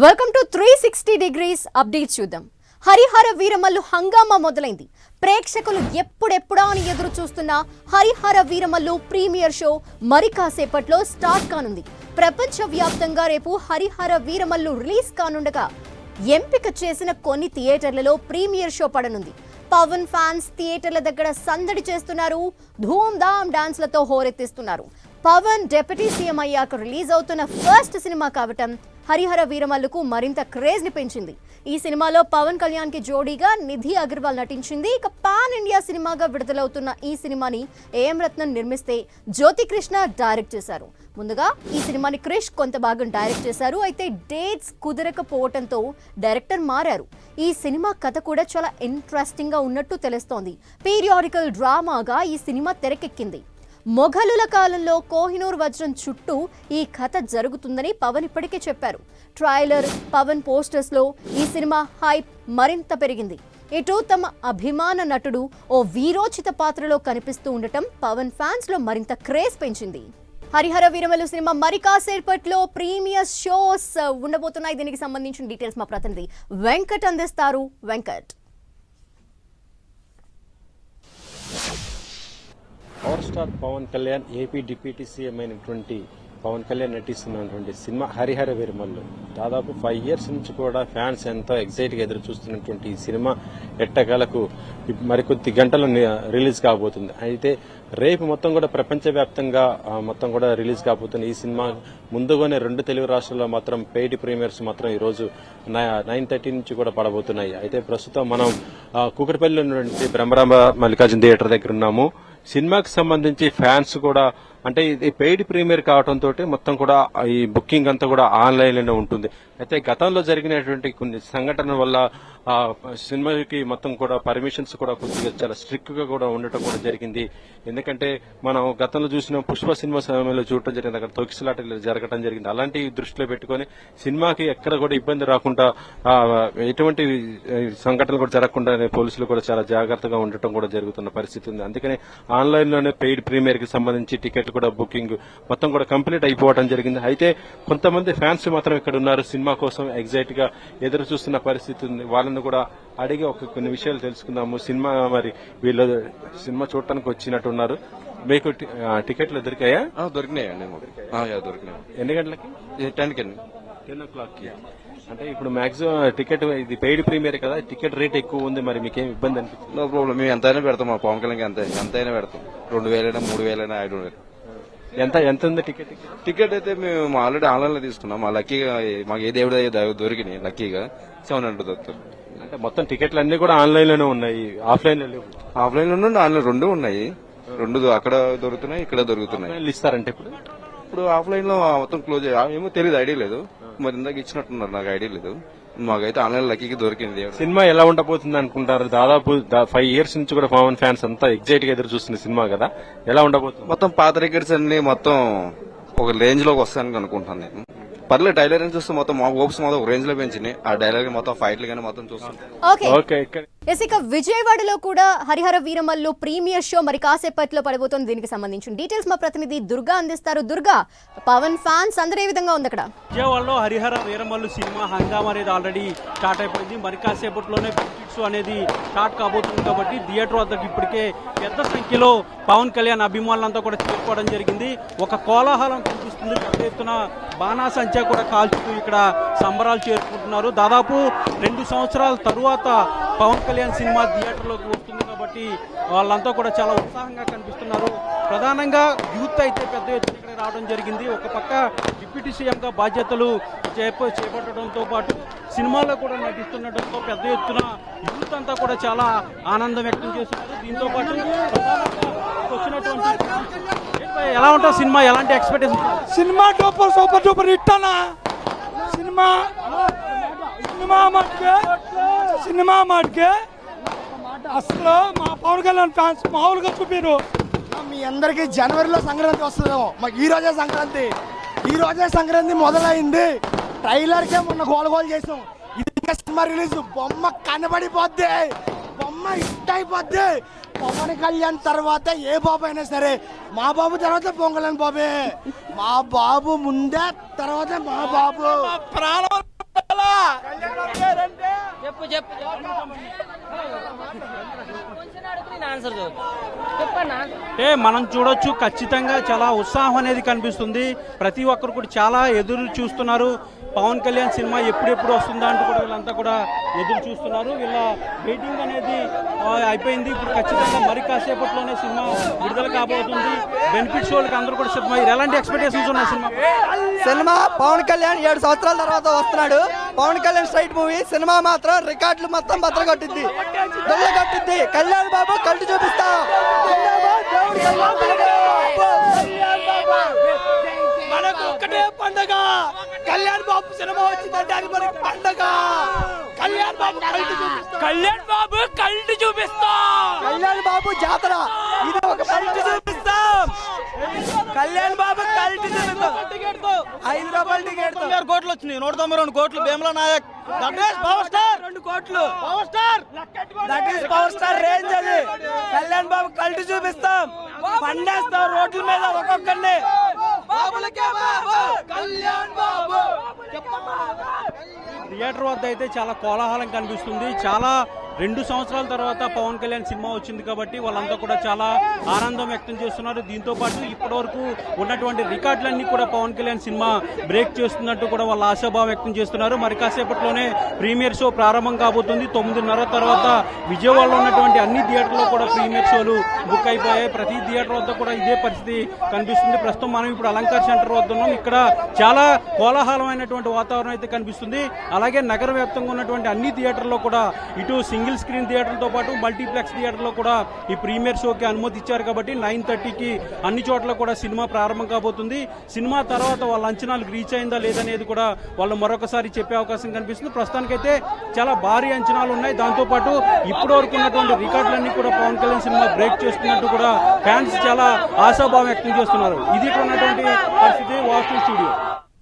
Welcome to three sixty degrees update చూద్దాం. హరిహర వీరమల్లు హంగామా మొదలైంది. ప్రేక్షకులు ఎప్పుడెప్పుడా అని ఎదురు చూస్తున్న హరిహర వీరమల్లు ప్రీమియర్ షో మరి కాసేపట్లో స్టార్ట్ కానుంది. ప్రపంచ వ్యాప్తంగా రేపు హరిహర వీరమల్లు రిలీజ్ కానుండగా ఎంపిక చేసిన కొన్ని థియేటర్లలో ప్రీమియర్ షో పడనుంది. పవన్ ఫ్యాన్స్ థియేటర్ల దగ్గర సందడి చేస్తున్నారు ధూమ్ ధామ్ డాన్స్లతో హోరెత్తిస్తున్నారు. పవన్ డెప్యూటీ సీఎం అయ్యాక రిలీజ్ అవుతున్న ఫస్ట్ సినిమా కావటం హరిహర వీరమల్లుకు మరింత క్రేజ్ని పెంచింది. ఈ సినిమాలో పవన్ కళ్యాణ్కి జోడీగా నిధి అగర్వాల్ నటించింది. ఇక పాన్ ఇండియా సినిమాగా విడుదలవుతున్న ఈ సినిమాని ఏఎం రత్నం నిర్మిస్తే జ్యోతి కృష్ణ డైరెక్ట్ చేశారు. ముందుగా ఈ సినిమాని క్రిష్ కొంత భాగం డైరెక్ట్ చేశారు. అయితే డేట్స్ కుదరకపోవటంతో డైరెక్టర్ మారారు. ఈ సినిమా కథ కూడా చాలా ఇంట్రెస్టింగ్గా ఉన్నట్టు తెలుస్తోంది. పీరియాడికల్ డ్రామాగా ఈ సినిమా తెరకెక్కింది. మొఘలుల కాలంలో కోహినూర్ వజ్రం చుట్టూ ఈ కథ జరుగుతుందని పవన్ ఇప్పటికే చెప్పారు. ట్రైలర్ పవన్ పోస్టర్స్లో ఈ సినిమా హైప్ మరింత పెరిగింది. ఇటు తమ అభిమాన నటుడు ఓ వీరోచిత పాత్రలో కనిపిస్తూ ఉండటం పవన్ ఫ్యాన్స్లో మరింత క్రేజ్ పెంచింది. హరిహర వీరమలు సినిమా మరి కాసేపట్లో ప్రీమియర్ షోస్ ఉండబోతున్నాయి. దీనికి సంబంధించిన డీటెయిల్స్ మా ప్రతినిధి వెంకట్ అందిస్తారు. Venkat. Power star Pawan Kalyan AP deputy CM అయినటువంటి పవన్ కళ్యాణ్ నటిస్తున్నటువంటి సినిమా హరిహర వీరమల్లు. దాదాపు ఫైవ్ ఇయర్స్ నుంచి కూడా ఫ్యాన్స్ ఎంతో ఎగ్జైట్గా ఎదురు చూస్తున్నటువంటి ఈ సినిమా ఎట్టకాలకు మరికొద్ది గంటలు రిలీజ్ కాబోతుంది. అయితే రేపు మొత్తం కూడా ప్రపంచవ్యాప్తంగా మొత్తం కూడా రిలీజ్ కాబోతుంది ఈ సినిమా ముందుగానే రెండు తెలుగు రాష్ట్రాల్లో మాత్రం పెయిడ్ ప్రీమియర్స్ మాత్రం ఈ రోజు నైన్ థర్టీ నుంచి కూడా పడబోతున్నాయి. అయితే ప్రస్తుతం మనం ఆ, ఉన్నటువంటి బ్రహ్మరాంబ మల్లికార్జున థియేటర్ దగ్గర ఉన్నాము. సినిమాకి సంబంధించి ఫ్యాన్స్ కూడా అంటే ఇది పెయిడ్ ప్రీమియర్ కావడంతో మొత్తం కూడా ఈ బుకింగ్ అంతా కూడా ఆన్లైన్లోనే ఉంటుంది. అయితే గతంలో జరిగినటువంటి కొన్ని సంఘటనల వల్ల సినిమాకి మొత్తం కూడా పర్మిషన్స్ కూడా కొద్దిగా చాలా స్ట్రిక్ట్గా కూడా ఉండటం కూడా జరిగింది. ఎందుకంటే మనం గతంలో చూసిన పుష్ప సినిమా సమయంలో చూడటం జరిగింది. అక్కడ తొక్కిసలాటలు జరగడం జరిగింది. అలాంటి దృష్టిలో పెట్టుకొని సినిమాకి ఎక్కడ కూడా ఇబ్బంది రాకుండా ఎటువంటి సంఘటనలు కూడా జరగకుండా పోలీసులు కూడా చాలా జాగ్రత్తగా ఉండటం కూడా జరుగుతున్న పరిస్థితి ఉంది. అందుకని ఆన్లైన్లోనే పెయిడ్ ప్రీమియర్కి సంబంధించి టికెట్లు కూడా బుకింగ్ మొత్తం కూడా కంప్లీట్ అయిపోవడం జరిగింది. అయితే కొంతమంది ఫ్యాన్స్ మాత్రం ఇక్కడ ఉన్నారు. సినిమా కోసం ఎగ్జైట్గా ఎదురు చూస్తున్న పరిస్థితి ఉంది. వాళ్ళని కూడా అడిగి ఒక కొన్ని విషయాలు తెలుసుకుందాము. సినిమా మరి వీళ్ళు సినిమా చూడటానికి వచ్చినట్టున్నారు మీకు టి- ఆ, టికెట్లు దొరికాయా? దొరికినాయండి మాకు. దొరికినాయి. ఎన్ని గంటలకి? టెన్కి టెన్ ఓ క్లాక్కి అంటే ఇప్పుడు మాక్సిమం టికెట్ ఇది పెయిడ్ ప్రీమియర్ కదా టికెట్ రేట్ ఎక్కువ ఉంది మరి మీకేం ఇబ్బంది అనిపించింది నో ప్రాబ్లం. మేము ఎంతైనా పెడతాం మా పవన్ కళ్యాణ్ ఎంత ఎంతైనా పెడతాం. రెండు వేలైనా మూడు వేలైనా ఐదు వేలు ఎంత ఎంత ఉంది టికెట్ టికెట్ అయితే మేము ఆల్రెడీ ఆన్లైన్లో తీసుకున్నాం. మా లక్కీగా మాకు ఏ దేవుడు దొరికినాయి లక్కీగా. సెవెన్ హండ్రెడ్ దొరుకుతుంది అంటే మొత్తం టికెట్లు అన్ని కూడా ఆన్లైన్లోనే ఉన్నాయి ఆఫ్లైన్లో లేవు. ఆఫ్లైన్లో ఆన్లైన్ రెండు ఉన్నాయి. రెండు అక్కడ దొరుకుతున్నాయి ఇక్కడ దొరుకుతున్నాయి. ఇస్తారంటే ఇప్పుడు? ఇప్పుడు ఆఫ్లైన్లో మొత్తం క్లోజ్ అయ్యా- ఏమో తెలియదు ఐడియా లేదు. మరి ఇందాక ఇచ్చినట్టున్నారు నాకు ఐడియా లేదు. మాకైతే ఆన్లైన్ లక్కీకి దొరికింది సినిమా ఎలా ఉండబోతుంది అనుకుంటారు? దాదాపు ఫైవ్ ఇయర్స్ నుంచి కూడా పవన్ ఫ్యాన్స్ అంతా ఎగ్జైట్గా ఎదురు చూస్తున్న సినిమా కదా. ఎలా ఉండబోతుంది? మొత్తం పాత రికార్డ్స్ అన్ని మొత్తం ఒక రేంజ్లోకి వస్తాయని అనుకుంటాను నేను. పర్లేదు టైలర్ చూస్తే మొత్తం మా హోప్స్ మొత్తం ఒక రేంజ్లో పెంచినాయి. ఆ డైలాగ్ మొత్తం ఫైట్లు కానీ మొత్తం చూస్తాం. ఎస్ ఇక విజయవాడలో కూడా హరిహర వీరమల్లు ప్రీమియర్ షో మరి కాసేపట్లో పడబోతోంది దీనికి సంబంధించిన డీటెయిల్స్ మా ప్రతినిధి దుర్గా అందిస్తారు. దుర్గా పవన్ ఫ్యాన్స్ అందరూ ఏ విధంగా ఉంది అక్కడ? విజయవాడలో హరిహర వీరమల్లు సినిమా హంగామా అనేది ఆల్రెడీ స్టార్ట్ అయిపోయింది. మరి కాసేపట్లోనే బెనిఫిట్స్ అనేది స్టార్ట్ కాబోతుంది కాబట్టి థియేటర్ వద్దకు ఇప్పటికే పెద్ద సంఖ్యలో పవన్ కళ్యాణ్ అభిమానులంతా కూడా చేరుకోవడం జరిగింది. ఒక కోలాహలం కనిపిస్తుంది. పెద్ద ఎత్తున బాణాసంచా కూడా కాల్చుతూ ఇక్కడ సంబరాలు చేరుకుంటున్నారు. దాదాపు రెండు సంవత్సరాల తరువాత పవన్ కళ్యాణ్ సినిమా థియేటర్లోకి వస్తుంది కాబట్టి వాళ్ళంతా కూడా చాలా ఉత్సాహంగా కనిపిస్తున్నారు. ప్రధానంగా యూత్ అయితే పెద్ద ఎత్తున ఇక్కడ రావడం జరిగింది. ఒక పక్క డిప్యూటీ సీఎంగా బాధ్యతలు చేప చేపట్టడంతో పాటు సినిమాలో కూడా నటిస్తుండటంతో పెద్ద ఎత్తున యూత్ అంతా కూడా చాలా ఆనందం వ్యక్తం చేస్తున్నారు. దీంతో పాటు వచ్చినటువంటి ఎలా ఉంటుంది సినిమా? ఎలాంటి expectation cinema super super super hit అన్న. సినిమా సినిమా మాటకే సినిమా మాటకే అసలు మా పవన్ కళ్యాణ్ ఫ్యాన్స్ మామూలుగా చూపిరు. మీ అందరికి జనవరిలో సంక్రాంతి వస్తుందేమో. మాకు ఈ రోజే సంక్రాంతి. ఈ రోజే సంక్రాంతి మొదలైంది. ట్రైలర్కే మొన్న గోల గోల్ చేసాం. ఇది ఇంకా సినిమా రిలీజ్. బొమ్మ కనబడిపోద్ది. బొమ్మ హిట్ అయిపోద్ది. పవన్ కళ్యాణ్ తర్వాత ఏ బాబు అయినా సరే మా బాబు తర్వాత కళ్యాణ్ బాబే. మా బాబు ముందే తర్వాత మా బాబు. ప్రాణం ఆన్సర్ చెప్పన్నా? అంటే మనం చూడొచ్చు ఖచ్చితంగా చాలా ఉత్సాహం అనేది కనిపిస్తుంది. ప్రతి ఒక్కరు కూడా చాలా ఎదురు చూస్తున్నారు. పవన్ కళ్యాణ్ సినిమా ఎప్పుడెప్పుడు వస్తుందా అంటూ కూడా వీళ్ళంతా కూడా ఎదురు చూస్తున్నారు. వీళ్ళ వెయిటింగ్ అనేది ఆ, అయిపోయింది. ఇప్పుడు ఖచ్చితంగా మరి కాసేపట్లోనే సినిమా విడుదల కాబోతుంది. బెనిఫిట్ షోలకు అందరూ కూడా సిద్ధమయ్యారు ఎలాంటి ఎక్స్పెక్టేషన్స్ ఉన్నాయి సినిమా? సినిమా పవన్ కళ్యాణ్ ఏడు సంవత్సరాల తర్వాత వస్తున్నాడు. Pawan Kalyan straight movie. Cinema మాత్రం రికార్డులు మొత్తం బద్దలు కొట్టింది దొల్ల కొట్టింది కళ్యాణ్ బాబు కళ్ళు చూపిస్తా మనకు ఒక్కటే పండగ. కళ్యాణ్ బాబు సినిమా వచ్చిందంటే అది మనకి పండగ. కళ్యాణ్ బాబు కల్టి చూపిస్తా. కళ్యాణ్ బాబు కల్టి చూపిస్తా. కళ్యాణ్ బాబు జాతర. ఇది ఒక కల్టి చూపిస్తాం కళ్యాణ్ ఐదు రూపాయల టికెట్ ఆరు కోట్లు వచ్చినాయి. నూట తొంభై రెండు కోట్లు. Bheemla Nayak. That is power star. రెండు కోట్లు. Power star. That is power star range అది. కళ్యాణ్ బాబు కల్టి చూపిస్తాం. పండేస్తాం రోడ్ల మీద ఒక్కొక్కరిని కళ్యాణ్ బాబు. థియేటర్ వద్ద అయితే చాలా కోలాహలం కనిపిస్తుంది. చాలా రెండు సంవత్సరాల తర్వాత పవన్ కళ్యాణ్ సినిమా వచ్చింది కాబట్టి వాళ్ళంతా కూడా చాలా ఆనందం వ్యక్తం చేస్తున్నారు. దీంతో పాటు ఇప్పటివరకు ఉన్నటువంటి రికార్డులన్నీ కూడా పవన్ కళ్యాణ్ సినిమా బ్రేక్ చేస్తున్నట్టు కూడా వాళ్ళ ఆశాభావం వ్యక్తం చేస్తున్నారు. మరి కాసేపట్లోనే ప్రీమియర్ షో ప్రారంభం కాబోతుంది. తొమ్మిదిన్నర తర్వాత విజయవాడలో ఉన్నటువంటి అన్ని థియేటర్లో కూడా ప్రీమియర్ షోలు బుక్ అయిపోయాయి. ప్రతి థియేటర్ వద్ద కూడా ఇదే పరిస్థితి కనిపిస్తుంది. ప్రస్తుతం మనం ఇప్పుడు అలంకార్ సెంటర్ వద్ద ఉన్నాం. ఇక్కడ చాలా కోలాహలమైనటువంటి వాతావరణం అయితే కనిపిస్తుంది. అలాగే నగర వ్యాప్తంగా ఉన్నటువంటి అన్ని థియేటర్లో కూడా ఇటు సింగిల్ స్క్రీన్ థియేటర్తో పాటు మల్టీప్లెక్స్ థియేటర్లో కూడా ఈ ప్రీమియర్ షోకి అనుమతి ఇచ్చారు కాబట్టి నైన్ థర్టీకి అన్ని చోట్ల కూడా సినిమా ప్రారంభం కాబోతుంది. సినిమా తర్వాత వాళ్ళ అంచనాలకు రీచ్ అయిందా లేదనేది కూడా వాళ్ళు మరొకసారి చెప్పే అవకాశం కనిపిస్తుంది. ప్రస్తుతానికైతే చాలా భారీ అంచనాలు ఉన్నాయి. దాంతోపాటు ఇప్పటి వరకు ఉన్నటువంటి రికార్డులన్నీ కూడా పవన్ కళ్యాణ్ సినిమా బ్రేక్ చేస్తున్నట్టు కూడా ఫ్యాన్స్ చాలా ఆశాభావం వ్యక్తం చేస్తున్నారు. ఇది ఇక్కడ ఉన్నటువంటి పరిస్థితి వాస్తు స్టూడియో.